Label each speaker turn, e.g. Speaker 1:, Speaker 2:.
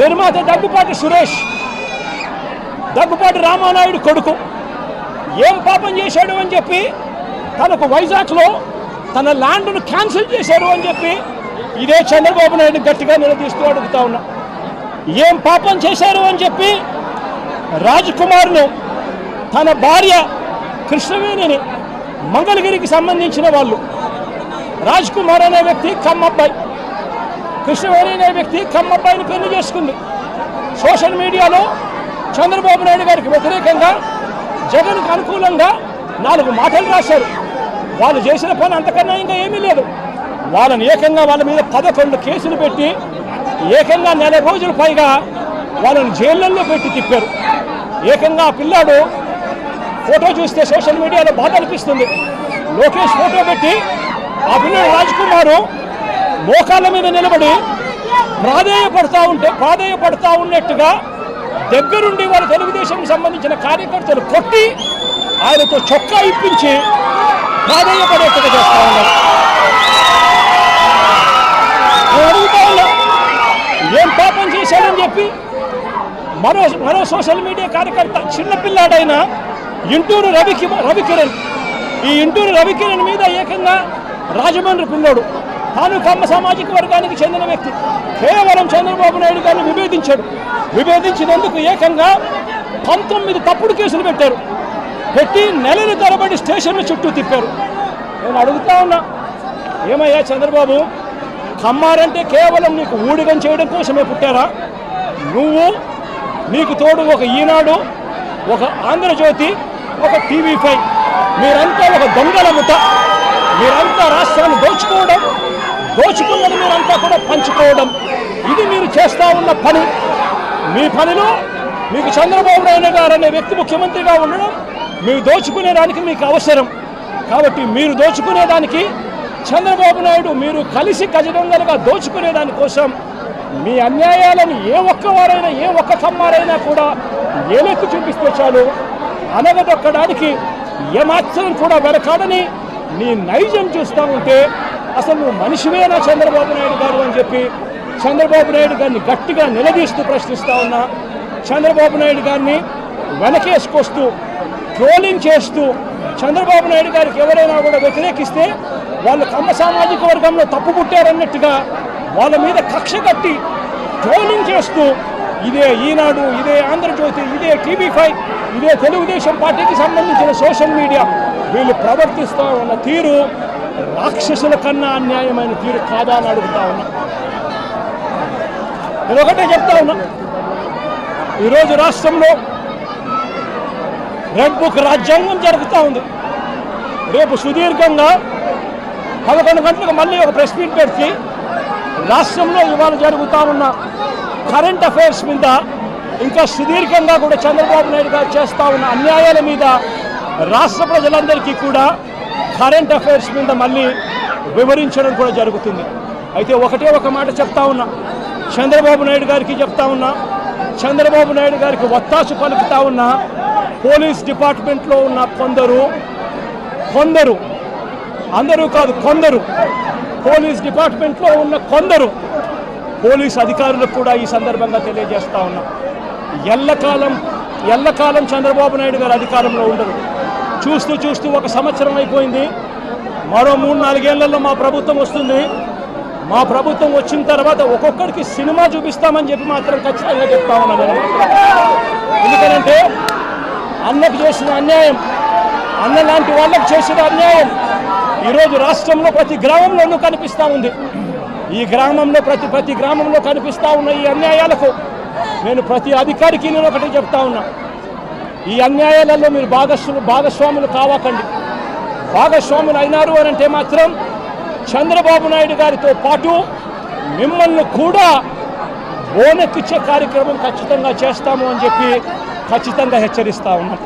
Speaker 1: నిర్మాత దగ్గుపాటి సురేష్ దగ్గుపాటి రామానాయుడు కొడుకు. ఏం పాపం చేశాడు అని చెప్పి తనకు వైజాగ్లో తన ల్యాండ్ను క్యాన్సిల్ చేశారు అని చెప్పి ఇదే చంద్రబాబు నాయుడు గట్టిగా నిలదీస్తూ అడుగుతా ఉన్నా. ఏం పాపం చేశారు అని చెప్పి రాజ్కుమార్ను తన భార్య కృష్ణవేణిని మంగళగిరికి సంబంధించిన వాళ్ళు రాజ్ కుమార్ అనే వ్యక్తి కమ్మబ్బాయి కృష్ణవేణి అనే వ్యక్తి కమ్మబ్బాయిని పెళ్ళి చేసుకుంది. సోషల్ మీడియాలో చంద్రబాబు నాయుడు గారికి వ్యతిరేకంగా జగన్కు అనుకూలంగా నాలుగు మాటలు రాశారు. వాళ్ళు చేసిన పని అంతకన్నా ఇంకా ఏమీ లేదు. వాళ్ళని ఏకంగా వాళ్ళ మీద పదకొండు కేసులు పెట్టి ఏకంగా నెల రోజుల పైగా వాళ్ళని జైళ్ళల్లో పెట్టి తిప్పారు. ఏకంగా ఆ పిల్లాడు ఫోటో చూస్తే సోషల్ మీడియాలో బాధ అనిపిస్తుంది. లోకేష్ ఫోటో పెట్టి ఆ పిల్లడు రాజ్కుమారు మోకాళ్ళ మీద నిలబడి ప్రాధేయపడతా ఉంటే ప్రాధేయపడతా ఉన్నట్టుగా దగ్గరుండి వాళ్ళ తెలుగుదేశం సంబంధించిన కార్యకర్తలు కొట్టి ఆయనతో చొక్కా ఇప్పించి ప్రాధేయపడేట్టుగా చేస్తా ఉన్నారు. ఏం పాపం చేశాడని చెప్పి మరో మరో సోషల్ మీడియా కార్యకర్త చిన్నపిల్లాడైన ఇంటూరు రవికి రవికిరణ్ ఈ ఇంటూరు రవికిరణ్ మీద ఏకంగా రాజమండ్రి పిల్లోడు కమ్మ సామాజిక వర్గానికి చెందిన వ్యక్తి. కేవలం చంద్రబాబు నాయుడు గారిని విభేదించాడు. విభేదించినందుకు ఏకంగా పంతొమ్మిది తప్పుడు కేసులు పెట్టారు. పెట్టి నెలల తరబడి స్టేషన్ల చుట్టూ తిప్పారు. నేను అడుగుతా ఉన్నా ఏమయ్యా చంద్రబాబు కమ్మారంటే కేవలం నీకు ఊడిగం చేయడం కోసమే పుట్టారా? నువ్వు నీకు తోడు ఒక ఈనాడు ఒక ఆంధ్రజ్యోతి ఒక టీవీ ఫైవ్. మీరంతా ఒక దొంగల ముఠ. మీరంతా రాష్ట్రాన్ని దోచుకోవడం దోచుకున్నది మీరంతా కూడా పంచుకోవడం. ఇది మీరు చేస్తూ ఉన్న పని. మీ పనిలో మీకు చంద్రబాబు నాయుడు గారు అనే వ్యక్తి ముఖ్యమంత్రిగా ఉండడం మీరు దోచుకునేదానికి మీకు అవసరం. కాబట్టి మీరు దోచుకునేదానికి చంద్రబాబు నాయుడు మీరు కలిసి గజదొంగలుగా దోచుకునే దానికోసం మీ అన్యాయాలను ఏ ఒక్కవారైనా ఏ ఒక్క కమ్మారైనా కూడా ఏలెత్తి చూపిస్తే చాలు. అనగదొక్కడానికి ఏమాత్రం కూడా వెనకాడని నీ నైజం చూస్తూ ఉంటే అసలు నువ్వు మనిషివేనా చంద్రబాబు నాయుడు గారు అని చెప్పి చంద్రబాబు నాయుడు గారిని గట్టిగా నిలదీస్తూ ప్రశ్నిస్తా ఉన్నా. చంద్రబాబు నాయుడు గారిని వెనకేసుకొస్తూ ట్రోలింగ్ చేస్తూ చంద్రబాబు నాయుడు గారికి ఎవరైనా కూడా వ్యతిరేకిస్తే వాళ్ళు కమ్మ సామాజిక వర్గంలో తప్పు పుట్టారన్నట్టుగా వాళ్ళ మీద కక్ష కట్టి ట్రోలింగ్ చేస్తూ ఇదే ఈనాడు ఇదే ఆంధ్రజ్యోతి ఇదే టీవీ ఫైవ్ ఇదే తెలుగుదేశం పార్టీకి సంబంధించిన సోషల్ మీడియా వీళ్ళు ప్రవర్తిస్తూ ఉన్న తీరు రాక్షసుల కన్నా అన్యాయమైన తీరు కాదా అని అడుగుతా ఉన్నా. నేను ఒకటే చెప్తా ఉన్నా. ఈరోజు రాష్ట్రంలో రెడ్ బుక్ రాజ్యాంగం జరుగుతూ ఉంది. రేపు సుదీర్ఘంగా పదకొండు గంటలకు మళ్ళీ ఒక ప్రెస్ మీట్ పెట్టి రాష్ట్రంలో ఇవాళ జరుగుతూ ఉన్న కరెంట్ అఫైర్స్ మీద ఇంకా సుదీర్ఘంగా కూడా చంద్రబాబు నాయుడు గారు చేస్తూ ఉన్న అన్యాయాల మీద రాష్ట్ర ప్రజలందరికీ కూడా కరెంట్ అఫైర్స్ మీద మళ్ళీ వివరించడం కూడా జరుగుతుంది. అయితే ఒకటే ఒక మాట చెప్తా ఉన్నా. చంద్రబాబు నాయుడు గారికి చెప్తా ఉన్నా. చంద్రబాబు నాయుడు గారికి ఒత్తాసు పలుకుతా ఉన్నా. పోలీస్ డిపార్ట్మెంట్లో ఉన్న కొందరు కొందరు అందరూ కాదు కొందరు పోలీస్ డిపార్ట్మెంట్లో ఉన్న కొందరు పోలీస్ అధికారులకు కూడా ఈ సందర్భంగా తెలియజేస్తా ఉన్నా. ఎల్లకాలం ఎల్లకాలం చంద్రబాబు నాయుడు గారు అధికారంలో ఉండరు. చూస్తూ చూస్తూ ఒక సంవత్సరం అయిపోయింది. మరో మూడు నాలుగేళ్ళలో మా ప్రభుత్వం వస్తుంది. మా ప్రభుత్వం వచ్చిన తర్వాత ఒక్కొక్కరికి సినిమా చూపిస్తామని చెప్పి మాత్రం ఖచ్చితంగా చెప్తా ఉన్నాను ఎందుకంటే అన్నకు చేసిన అన్యాయం అన్న లాంటి వాళ్ళకు చేసిన అన్యాయం ఈరోజు రాష్ట్రంలో ప్రతి గ్రామంలోనూ కనిపిస్తూ ఉంది. ఈ గ్రామంలో ప్రతి ప్రతి గ్రామంలో కనిపిస్తూ ఉన్న ఈ అన్యాయాలకు నేను ప్రతి అధికారికి నేను ఒకటి చెప్తా ఉన్నా. ఈ అన్యాయాలలో మీరు భాగస్వాములు భాగస్వాములు కావాకండి. భాగస్వాములు అయినారు అని అంటే మాత్రం చంద్రబాబు నాయుడు గారితో పాటు మిమ్మల్ని కూడా ఓనెక్కిచ్చే కార్యక్రమం ఖచ్చితంగా చేస్తాము అని చెప్పి ఖచ్చితంగా హెచ్చరిస్తా ఉన్నాం